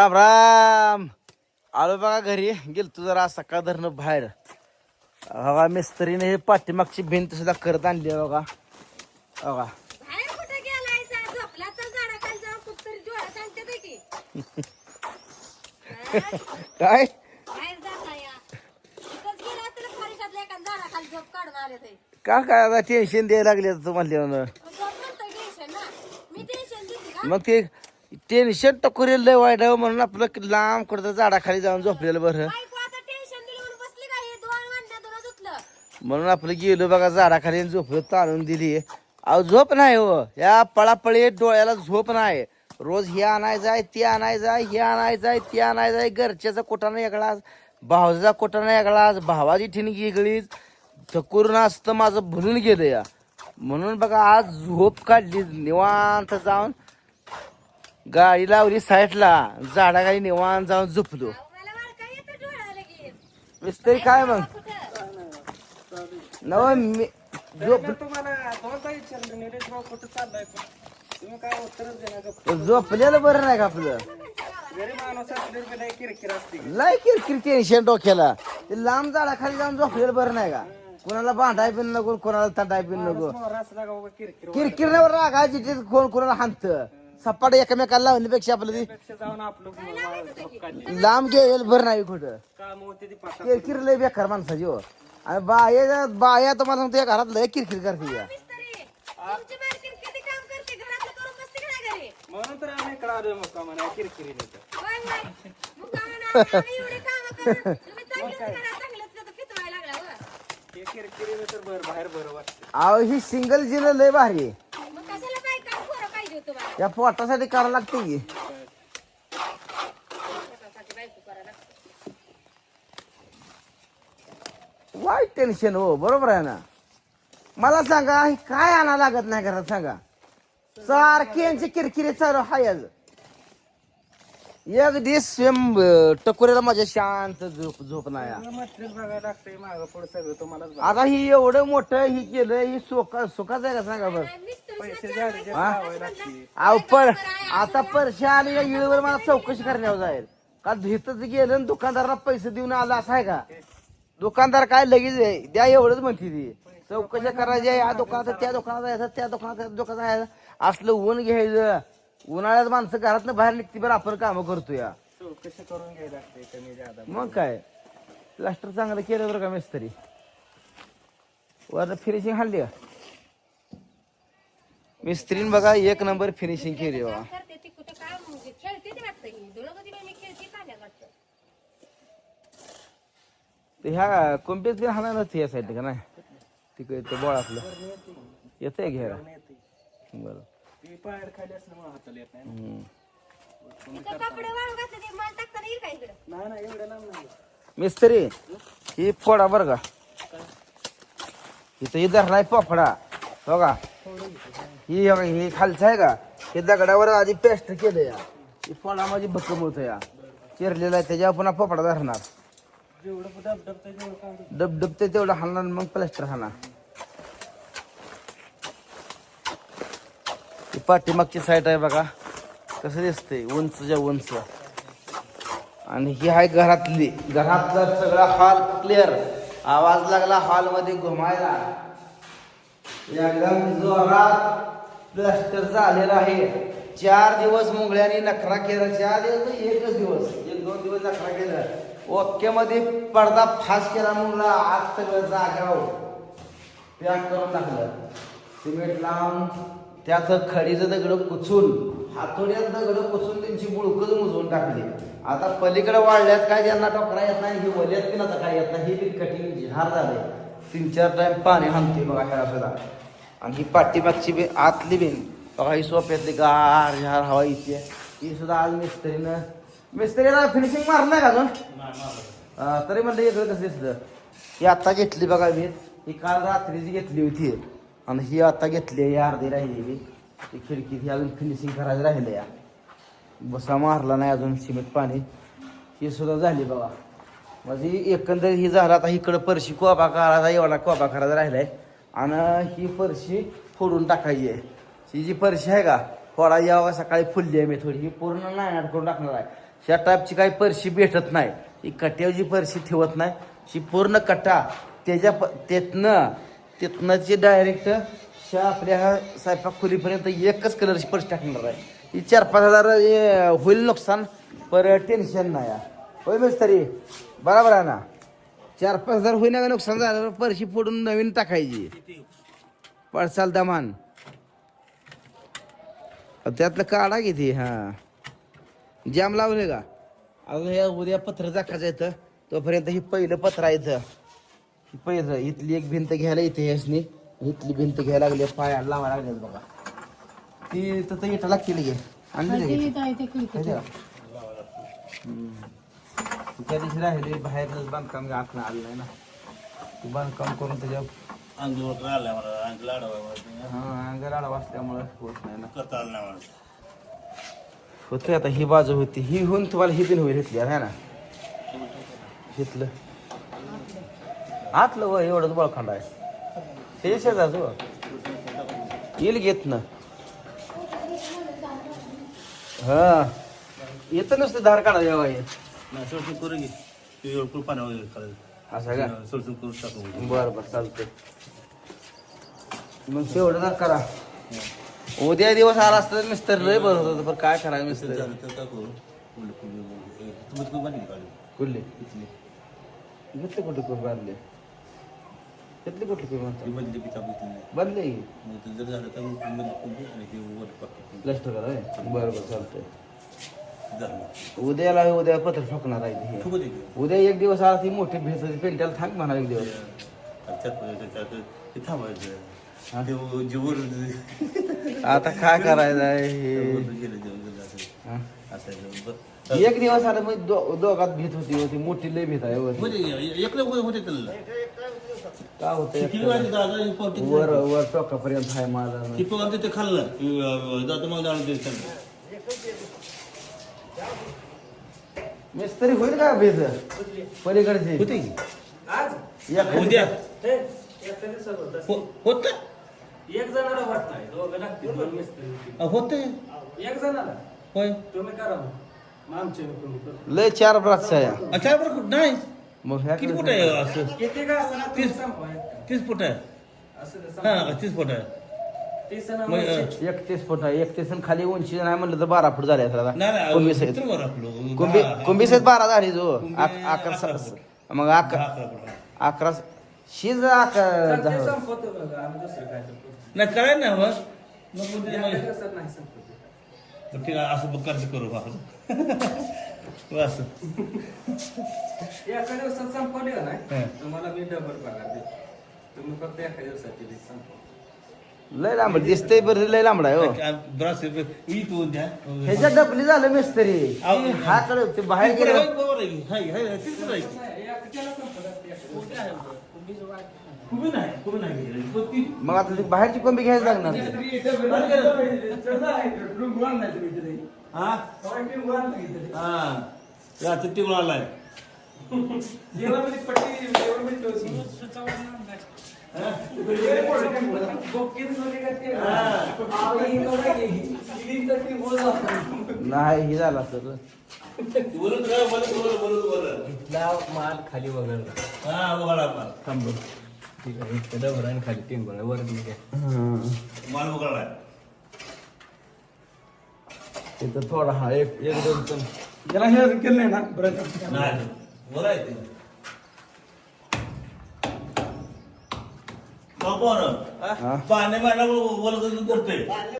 राम राम. आलो बघा घरी. गेलतो जरा सकाळ धरणं बाहेर. बघा मिस्त्रीने हे पाठीमागची भिंत सुद्धा करत आणली बघा. बघा. काय? का काय आता टेन्शन द्यायला लागले तू म्हणल्यावर? झोप म्हणतोय टेन्शन ना. मी टेन्शन देते का? मग ते टेन्शन टकोरेल लय वाईट आहे म्हणून आपलं लांब कुठं झाडाखाली जाऊन झोपलेलं बरं. म्हणून हे? आपलं गेलो बघा झाडाखाली झोपलं ताणून दिली. अहो झोप नाही हो. या पळापळी डोळ्याला झोप नाही. रोज हे आणायचं आहे ते आणायचं आहे हे आणायचं आहे ते आणायचं आहे. घरच्याचा कोटानं वेगळाच भावाचा कोटानं वेगळाच भावाची ठिणगी वेगळीच ठकून असतं माझं भरून गेलं या. म्हणून बघा आज झोप काढली निवांत जाऊन गाडी लावली साईडला. झाडाखाली निवांत जाऊन झोपलो. मिस्त्री काय मग? नव मी झोप? झोपलेलं बरं नाही का आपलं? घरी माणूस असले की नाही किरकिर असते. लय किरकिर टेन्शन डोक्याला. ते लांब झाडाखाली जाऊन झोपलेलं बरं नाही का? कोणाला बांधाय पण नको कोणाला तंडाय पण नको. किरकिरण्यावर रागायची कोण कोणाला हाणत. सपाट एकमेकाला लावण्यापेक्षा आपलं ती पेक्षा जाऊन आपलं लांब गेलेलं बरं नाही कुठं. काम होते ती पाठा किरकिर लय बेकार माणसाची हो. आणि बाया बाया तुम्हाला सांगतो या घरात लय किरकिर करते या. मिस्त्री तुमची मालकीण किती काम करते घरातलं करून बसते का नाही घरी? म्हणून तर आम्ही इकडे आलोय मुक्का म्हणा किरकिरी देतो होय होय. मुक्कामानं आम्ही एवढी कामं करून. तुम्ही चांगलंच करा चांगलंच तर फितवायला लागला हो ते किरकिरी तर बरं बाहेर बरं वाटतं. अहो ही सिंगल जिन लय भारी आहे. मग कशाला काय काम पोरं पाहिजे होतं मला या पोटासाठी करावं लागते की. वाईट टेन्शन हो बरोबर आहे ना. मला सांगा काय आणा लागत नाही घरात सांगा. सारखी यांची किरकिरी चालू हाय आज एक दिवस स्वयं टकोऱ्याला माझ्या शांत झोप झोप नाही आहे. मटेरियल बघायला लागतंय मागं पुढं सगळं तुम्हालाच बघ. आता ही एवढं मोठं ही केलं ही सुखा सुखाच आहे का सांगा बरं? आणि पैसे हा? अहो पण आता परशा आली या वेळेवर मला चौकशी करण्यावर जाईल. का इथंच गेलं आणि दुकानदाराला पैसे देऊन आला असं आहे का? दुकानदार काय लगेच आहे द्या एवढंच म्हणते ती. चौकशी करायची या दुकानात त्या दुकानात जायचं त्या दुकानात त्या दुकानात जायचं असलं ऊन घ्यायचं उन्हाळ्यात माणसं घरातनं बाहेर निघते बरं आपण कामं करतो या चौकशी करून घ्यायला लागते कमी जादा. मग काय? प्लास्टर चांगलं केलं बरं का मिस्त्री? वर फिनिशिंग हल्ली मिस्त्रीन बघा एक नंबर फिनिशिंग केली ते ह्या कोणत्याच बी हाणार नसते या साईड का नाही? तिकडे ते बोळ आपलं येतंय. घ्यायला बरं. ती बाहेर खाली असल्यामुळे हाताला येत नाही हम्म. इथं कपडे वाळू घातले ते माल टाकताना येईल का इकडं? ना ना एवढं लांब नाही. मिस्त्री ही फोडा बरं का. इथं ही धरलाय पोफडा. हो का? ही ही खालचं आहे का? हे दगडावर आधी पेस्ट केलं या. ही फोडा माझी भक्कम होतं या. चिरलेला आहे त्याच्यावर पुन्हा पोपडा धरणार. जेवढं काम डबडबते तेवढं हाणणार मग प्लास्टर हाणा पाठीमागची साईड आहे बघा. कसं दिसते उंचच्या उंच. आणि ही आहे घरातली. घरातला सगळा हॉल क्लिअर आवाज लागला हॉलमध्ये घुमायला. एकदम जोरात प्लास्टर झालेला आहे. चार दिवस मुंगळ्याने नखरा केला. चार दिवस एकच दिवस. एक दोन दिवस नखरा केला. ओके मध्ये पडदा फास केला मुंगळा आज सगळं जागाव. पॅक करून टाकलं. सिमेंट लावून त्यात खडीचं दगड कुचून हातोड्यात दगड कुचून त्यांची बुळकच मुजवून टाकली. आता पलीकडे वाढल्यात काय त्यांना टोकरा येत नाही ही वल्यात आता काय येत नाही ही कठीण झार झाले. तीन चार टाइम पाणी हाणते बघा ह्या सुद्धा आणि ही पाठीमागची बी आतली बिन बघा ही सोप्यातली गार झार हवा इथे. ही सुद्धा आज मिस्त्रीनं मिस्त्रीला फिनिशिंग मारलं नाही का अजून? तरी म्हणलं इकडे कसं दिसलं? ही आता घेतली बघा मी ही काल रात्रीची घेतली होती. आणि ही आता घेतली आहे, ही अर्धी राहिलेली ती खिडकी ही अजून फिनिशिंग करायचं राहिलं या बसा मारला नाही अजून सिमेंट पाणी. ही सुद्धा झाली बघा. म्हणजे एकंदरीत ही झाला आता इकडं परशी कोबा करायचा एवढा कोबा करायचा राहिलाय. आणि ही परशी फोडून टाकायची आहे. ही जी परशी आहे का थोडा यावा सकाळी फुलली आहे मी थोडी. ही पूर्ण नायनाट करून टाकणार आहे. ह्या टाईपची काही परशी भेटत नाही. ही कट्याची परशी ठेवत नाही. ही पूर्ण कट्टा त्याच्या प त्यातनं तिथनं जे डायरेक्ट शा आपल्या ह्या स्वयंपाक खोलीपर्यंत एकच कलरची पर्स टाकणार आहे. ही चार पाच हजार होईल नुकसान पर टेन्शन नाही होय मिस्तरी? बरोबर आहे ना? चार पाच हजार होईना का नुकसान झालं पर्शी परशी फोडून नवीन टाकायची. पडसाल दमान. त्यातलं काढा किती हा. जाम लावले का? अजून हे उद्या पत्र टाकायचं येतं तोपर्यंत ही पहिलं पत्र आहे इथं पहिलं इथली एक भिंत घ्यायला इथे यासनी इथली भिंत घ्यायला लागली पायाला लावा लागले बघा. ती तर इटा लागतील घे आणली इथं? त्या दिवशी राहिले बाहेरच बांधकाम आखणं आलं नाही ना. ते बांधकाम करून त्याच्या मला अंग लाडवा हा अंगाला वाचल्यामुळे होत नाही ना. करता आलं नाही होते आता ही बाजू होती. ही होऊन तुम्हाला ही बिन होईल इथली आहे ना? इथलं. आतलं व एवढंच बळखंड आहे ते शेजारच व येईल घेत ना हा येतं नुसतं धार काढा जेव्हा येत नाही सोडसून करू घे ते एवढं पाणी वगैरे करायचं असं का सोडसून करून टाकू बरं बरं चालतंय मग तेवढं तर करा उद्या दिवस आला असतं मिस्तर लय बरं होतं पण काय करायचं मिस्तर झालं तर टाकू तुम्ही तुम्ही बांधली काढली कुठले घेतले कुठे करून बांधले घेतले कुठले करून ती बांधले बदली पिता ते जर झालं तर आणि ते वर पडतं प्लास्टर करा होय? बरं बरं चालतंय. झालं उद्याला उद्या पत्र ठोकणार आहे ते. फुगू दे की. उद्या एक दिवस आला ती मोठी भेट पेंट्याला थांब म्हणा एक दिवस. त्याच्यात त्याच्यात ते थांबायचं. ते आता काय करायचं आहे हे? गेलं असं. हा? असायचं. एक दिवस आला मग दो- दोघात भीत होती होती. मोठी लय भीत आहे वर. होते एकलं होते त्याला का होतं किती वाजले दादा हे पोट किती वर वर टोकापर्यंत आहे माझा किती वाजले ते खाल्लं? अं, जातो मला जाणून दे त्यांना. मिस्त्री होईल का भीत पलीकडची. होते की? एखादी- उद्या. हे, होतं. होतं? एक जणाला वाट नाही दोघं लागतील दोन मिस्त्री होतील. अं, होते? एक जणाला? होय. तुम्ही करा मग. मग आमचे. लय चार ब्राच आहे. अच्छा बरं नाही. मग ह्या किती फुट आहे असं तीस. फुट आहे असं ते संपवा. हा तीस फुट आहे मग, आम्हाला- एकतीस फूट आहे एकतीस आणि खाली उंची नाही म्हणलं तर बारा फूट झाले आता नाही नाही कुंभी सहित वर आपलं कुंभी दहा- कुंभी सहित बारा झाली जो कुंभी अक- अकरा अकरा स-. मग दहा अकरा अकरा फुट आहे. अकरा शिज अकरा चालतंय, दहा संपवतो बघा. आम्ही दुसरं काय. नाही करायला नाही मग संपवतो. ठीक आहे असं बघ कर्ज करू बा असं एका दिवसात संपवली का नाही हं. तुम्हाला मी डबल पगार देतो तुम्ही फक्त एका दिवसाची वीज संपवा लय लांब दिसतंय बरं लय लांबडा आहे हो द्या ह्याच्या डबली झालं मिस्त्री अहो, हा कडे ते बाहेर गेले मग आता ती बाहेरची कोंबी घ्यायची लागणार हा? हा. आलाय नाही हे झाला सर. माल खाली वगळला. हा, वगाळा माल. थांब ठीक आहे इतकं डबर आणि खाली तीन बघा वर काय माल वगाळाय. तिथं थोडा हा एक एक दोन पण याला हे केलं नाही ना? बरं नाही, वर आहे ते. का पोरं? हा पाणी मारल्यावर वलगं करतोय